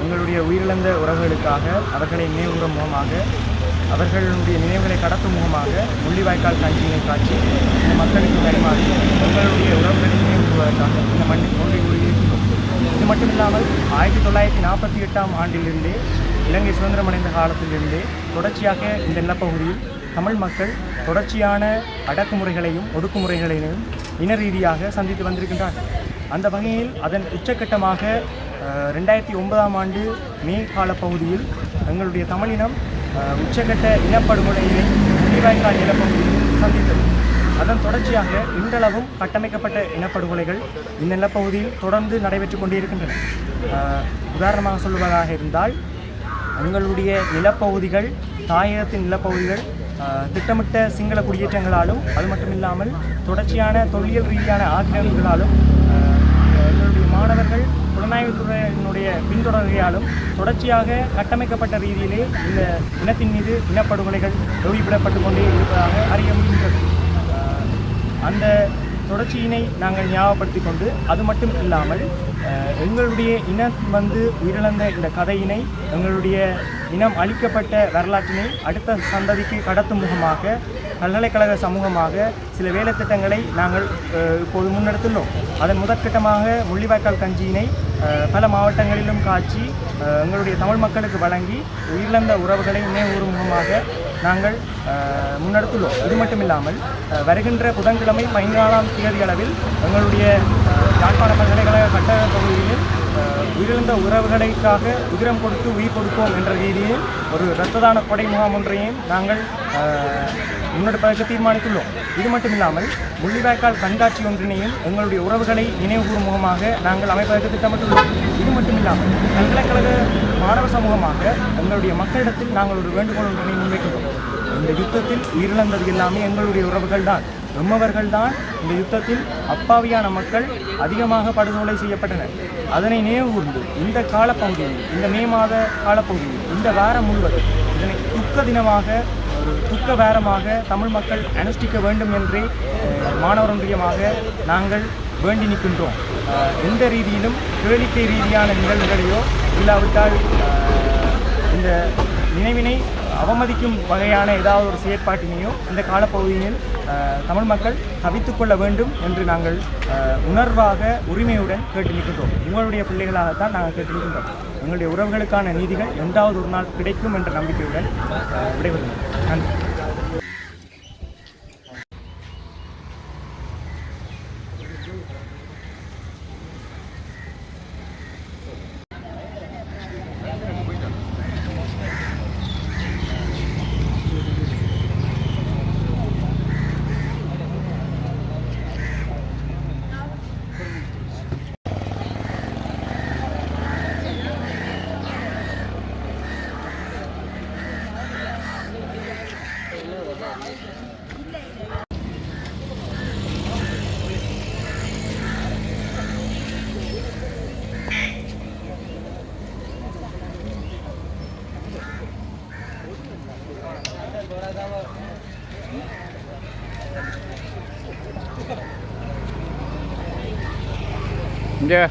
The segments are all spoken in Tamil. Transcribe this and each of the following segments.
எங்களுடைய உயிரிழந்த உறவுகளுக்காக அவர்களை நினைவுகிற முகமாக அவர்களுடைய நினைவுகளை கடத்தும் முகமாக முள்ளிவாய்க்கால் காட்சியினை காட்சி இந்த மக்களுக்கு பரிமாறி எங்களுடைய உறவுகளை நினைவுறுவதற்காக இந்த மண்ணில் தோன்றி கூறியிருக்கிறோம் இது மட்டும் இல்லாமல் ஆயிரத்தி தொள்ளாயிரத்தி நாற்பத்தி எட்டாம் ஆண்டிலிருந்தே இலங்கை சுதந்திரமடைந்த காலத்திலிருந்தே தொடர்ச்சியாக இந்த நிலப்பகுதியில் தமிழ் மக்கள் தொடர்ச்சியான அடக்குமுறைகளையும் ஒடுக்குமுறைகளையும் இன ரீதியாக சந்தித்து வந்திருக்கின்றார்கள். அந்த வகையில் அதன் உச்சக்கட்டமாக ரெண்டாயிரத்தி ஒன்பதாம் ஆண்டு மே காலப்பகுதியில் எங்களுடைய தமிழினம் உச்சகட்ட உச்சக்கட்ட இனப்படுகொலையினை நிலப்பகுதியில் சந்தித்தது. அதன் தொடர்ச்சியாக இன்றளவும் கட்டமைக்கப்பட்ட இனப்படுகொலைகள் இந்த நிலப்பகுதியில் தொடர்ந்து நடைபெற்று கொண்டிருக்கின்றன. உதாரணமாக சொல்வதாக இருந்தால் எங்களுடைய நிலப்பகுதிகள் தாயகத்தின் நிலப்பகுதிகள் திட்டமிட்ட சிங்கள குடியேற்றங்களாலும் அது மட்டும் இல்லாமல் தொடர்ச்சியான தொல்லியல் ரீதியான ஆக்கிரமிப்புகளாலும் எங்களுடைய மாணவர் ஜனநாயகத்துடனுடைய பின்தொடர்கையாலும் தொடர்ச்சியாக கட்டமைக்கப்பட்ட ரீதியிலே இந்த இனத்தின் மீது இனப்படுகொலைகள் வெளியிடப்பட்டு கொண்டே இருப்பதாக அறிய முடிகின்றது அந்த தொடர்ச்சியினை நாங்கள் ஞாபகப்படுத்தி கொண்டு அது மட்டும் இல்லாமல் எங்களுடைய இனம் வந்து உயிரிழந்த இந்த கதையினை எங்களுடைய இனம் அளிக்கப்பட்ட வரலாற்றினை அடுத்த சந்ததிக்கு கடத்தும் முகமாக பல்கலைக்கழக சமூகமாக சில வேலைத்திட்டங்களை நாங்கள் இப்போது முன்னெடுத்துள்ளோம். அதன் முதற்கட்டமாக முள்ளிவாய்க்கால் கஞ்சியினை பல மாவட்டங்களிலும் காட்சி எங்களுடைய தமிழ் மக்களுக்கு வழங்கி உயிரிழந்த உறவுகளை நினைவுறும் முகமாக நாங்கள் முன்னெடுத்துள்ளோம். இது மட்டும் இல்லாமல் வருகின்ற புதன்கிழமை பதினாலாம் தேதி அளவில் எங்களுடைய யாழ்ப்பாண பல்கலைக்கழக கட்டட பகுதியில் உயிரிழந்த உறவுகளுக்காக உதிரம் கொடுத்து உயிர் கொடுப்போம் என்ற ரீதியில் ஒரு இரத்த தான கொடை முகாம் ஒன்றையும் நாங்கள் முன்னெடுப்பதற்கு தீர்மானித்துள்ளோம். இது மட்டும் இல்லாமல் முள்ளிவாய்க்கால் கண்காட்சி ஒன்றினையும் எங்களுடைய உறவுகளை நினைவுகூரும் முகமாக நாங்கள் அமைப்பதற்கு திட்டமிட்டுள்ளோம். இது மட்டும் இல்லாமல் பல்கலைக்கழக மாணவ சமூகமாக எங்களுடைய மக்களிடத்தில் நாங்கள் ஒரு வேண்டுகோள் ஒன்றினை முன்வைக்கின்றோம். இந்த யுத்தத்தில் உயிரிழந்தது எல்லாமே எங்களுடைய உறவுகள் தான் பிரம்மவர்கள்தான் இந்த யுத்தத்தில் அப்பாவியான மக்கள் அதிகமாக படுகொலை செய்யப்பட்டனர். அதனை நினைவுகூர்ந்து இந்த காலப்பகுதியில் இந்த மே மாத காலப்பகுதியில் இந்த வாரம் முழுவதும் இதனை துக்க தினமாக ஒரு துக்க வாரமாக தமிழ் மக்கள் அனுஷ்டிக்க வேண்டும் என்றே அஹ், நாங்கள் வேண்டி நிற்கின்றோம். எந்த ரீதியிலும் கேளிக்கை ரீதியான நிகழ்வுகளையோ இல்லாவிட்டால் இந்த நினைவினை அவமதிக்கும் வகையான ஏதாவது ஒரு செயற்பாட்டினையோ இந்த காலப்பகுதியில் தமிழ் மக்கள் தவித்துக் கொள்ள வேண்டும் என்று நாங்கள் உணர்வாக உரிமையுடன் கேட்டு நிற்கின்றோம். உங்களுடைய பிள்ளைகளாகத்தான் நாங்கள் கேட்டு நிற்கின்றோம். எங்களுடைய உறவுகளுக்கான நீதிகள் எந்தாவது ஒரு நாள் கிடைக்கும் என்ற நம்பிக்கையுடன் விடைபெறுகிறோம். நன்றி. Yeah.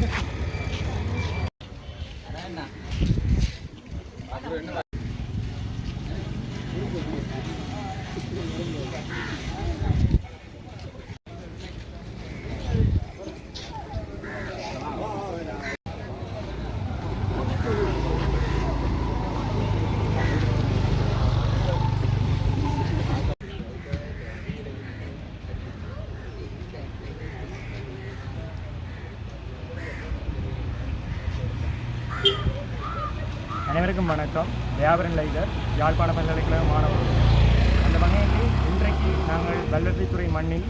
என்ன அனைவருக்கும் வணக்கம். வியாபாரம் லைதர் யாழ்ப்பாண பல்கலைக்கழக மாணவர்கள் அந்த வகையில் இன்றைக்கு நாங்கள் வல்லத்துறை மண்ணில்